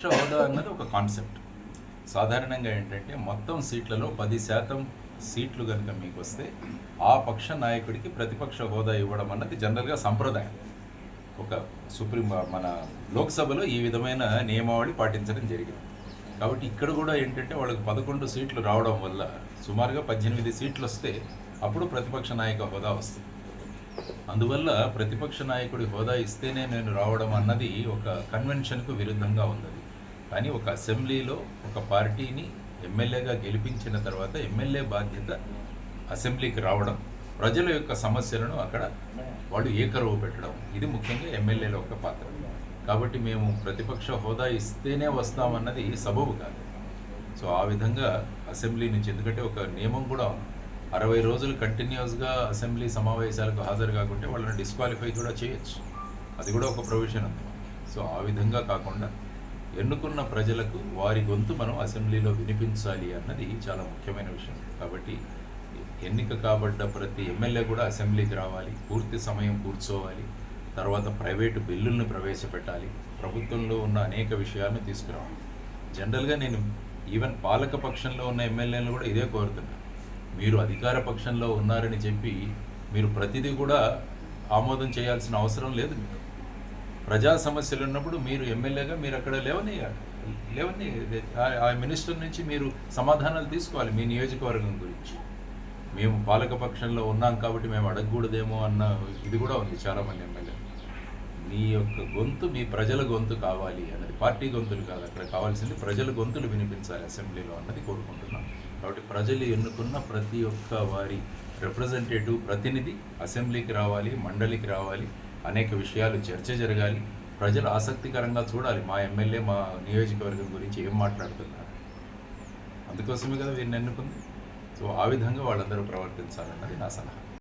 ప్రతిపక్ష హోదా అన్నది ఒక కాన్సెప్ట్. సాధారణంగా ఏంటంటే మొత్తం సీట్లలో పది శాతం సీట్లు కనుక మీకు వస్తే ఆ పక్ష నాయకుడికి ప్రతిపక్ష హోదా ఇవ్వడం అన్నది జనరల్గా సంప్రదాయం. ఒక సుప్రీం మన లోక్సభలో ఈ విధమైన నియమావళి పాటించడం జరిగింది. కాబట్టి ఇక్కడ కూడా ఏంటంటే వాళ్ళకి పదకొండు సీట్లు రావడం వల్ల సుమారుగా పద్దెనిమిది సీట్లు వస్తే అప్పుడు ప్రతిపక్ష నాయక హోదా వస్తుంది. అందువల్ల ప్రతిపక్ష నాయకుడి హోదా ఇస్తేనే నేను రావడం అన్నది ఒక కన్వెన్షన్కు విరుద్ధంగా ఉన్నది. కానీ ఒక అసెంబ్లీలో ఒక పార్టీని ఎమ్మెల్యేగా గెలిపించిన తర్వాత ఎమ్మెల్యే బాధ్యత అసెంబ్లీకి రావడం ప్రజల యొక్క సమస్యలను అక్కడ వాళ్ళు ఏకరువు పెట్టడం ఇది ముఖ్యంగా ఎమ్మెల్యేల యొక్క పాత్ర. కాబట్టి మేము ప్రతిపక్ష హోదా ఇస్తేనే వస్తామన్నది సబబు కాదు. సో ఆ విధంగా అసెంబ్లీ నుంచి ఎందుకంటే ఒక నియమం కూడా అరవై రోజులు కంటిన్యూస్గా అసెంబ్లీ సమావేశాలకు హాజరు కాకుంటే వాళ్ళని డిస్క్వాలిఫై కూడా చేయొచ్చు. అది కూడా ఒక ప్రొవిజన్ ఉంది. సో ఆ విధంగా కాకుండా ఎన్నుకున్న ప్రజలకు వారి గొంతు మనం అసెంబ్లీలో వినిపించాలి అన్నది చాలా ముఖ్యమైన విషయం. కాబట్టి ఎన్నిక కాబడ్డ ప్రతి ఎమ్మెల్యే కూడా అసెంబ్లీకి రావాలి పూర్తి సమయం కూర్చోవాలి తర్వాత ప్రైవేటు బిల్లుల్ని ప్రవేశపెట్టాలి ప్రభుత్వంలో ఉన్న అనేక విషయాలను తీసుకురావాలి. జనరల్గా నేను ఈవెన్ పాలక పక్షంలో ఉన్న ఎమ్మెల్యేలను కూడా ఇదే కోరుతున్నాను మీరు అధికార పక్షంలో ఉన్నారని చెప్పి మీరు ప్రతిదీ కూడా ఆమోదం చేయాల్సిన అవసరం లేదు మీకు. ప్రజా సమస్యలు ఉన్నప్పుడు మీరు ఎమ్మెల్యేగా మీరు అక్కడ లేవనియాలి. లేవని ఆ- ఆ మినిస్టర్ నుంచి మీరు సమాధానాలు తీసుకోవాలి మీ నియోజకవర్గం గురించి. మేము పాలకపక్షంలో ఉన్నాం కాబట్టి మేము అడగకూడదేమో అన్న ఇది కూడా ఉంది చాలామంది ఎమ్మెల్యే మీ యొక్క గొంతు మీ ప్రజల గొంతు కావాలి అన్నది పార్టీ గొంతులు కాదు అక్కడ కావాల్సింది ప్రజల గొంతులు వినిపించాలి అసెంబ్లీలో అన్నది కోరుకుంటున్నాం. కాబట్టి ప్రజలు ఎన్నుకున్న ప్రతి ఒక్క వారి రిప్రజెంటేటివ్ ప్రతినిధి అసెంబ్లీకి రావాలి మండలికి రావాలి. అనేక విషయాలు చర్చ జరగాలి. ప్రజలు ఆసక్తికరంగా చూడాలి. మా ఎమ్మెల్యే మా నియోజకవర్గం గురించి ఏం మాట్లాడుతున్నారు? అందుకోసమే కదా వీరిని ఎన్నుకుంది సో ఆ విధంగా వాళ్ళందరూ ప్రవర్తించాలన్నది నా సలహా.